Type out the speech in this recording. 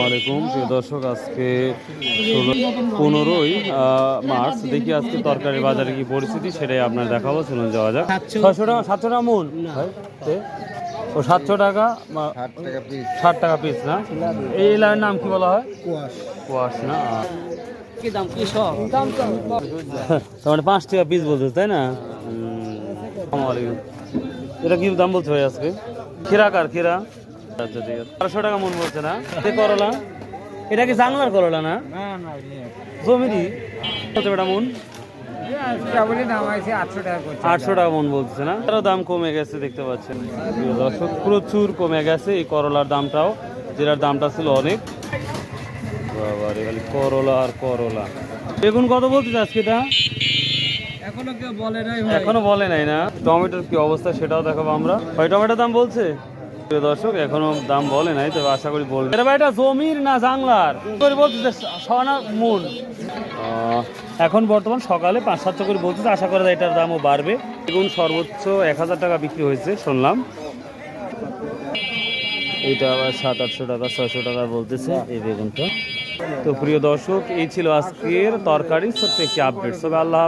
আসসালামাইকুম প্রিয় দর্শক আজকে ষোলো পনেরোই মার্চ দেখি আজকে তরকারি বাজারে কি পরিস্থিতি সেটাই আপনার দেখাবো। চলুন যাওয়া যাক। ছয়শো টাকা সাতশো টাকা মন ও সাতশো টাকা ষাট টাকা পিস ষাট টাকা পিস না? এই লাইনের নাম কি বলা হয়? কুয়াশ। কোয়াশ না? কি দাম কি সব দাম তার মানে পাঁচ টাকা পিস বলছো তাই না? আসসালামু আলাইকুম। এটা কি দাম বলছো ভাই আজকে? খিরা কার খিরা আচ্ছা ঠিক টাকা মন বলছে না? করলা? এটা কি জাংলার করলা না? না না কত মন? আটশো টাকা মন বলছে না? তারও দাম কমে গেছে, দেখতে পাচ্ছেন। প্রচুর কমে গেছে এই করলার দামটাও। যেটার দামটা ছিল অনেক। করলা আর করলা। বেগুন কত বলছিস আজকে এখনও বলে নাই না? টমেটোর কি অবস্থা সেটাও দেখাবো আমরা। টমেটোর দাম বলছে? দর্শক এখনও দাম বলে নাই তবে আশা করি বলবে। এটা এটা জমির না জাংলার করে বলছে সনা মন এখন বর্তমান সকালে পাঁচ সাতশো করে বলছে আশা করা যায় এটার দামও বাড়বে। এবং সর্বোচ্চ এক হাজার টাকা বিক্রি হয়েছে শুনলাম। এটা আবার সাত আটশো টাকা ছয়শো টাকা বলতেছে এই বেগুনটা। তো প্রিয় দর্শক এই ছিল আজকের তরকারি সত্যি একটি আপডেট তবে আল্লাহ।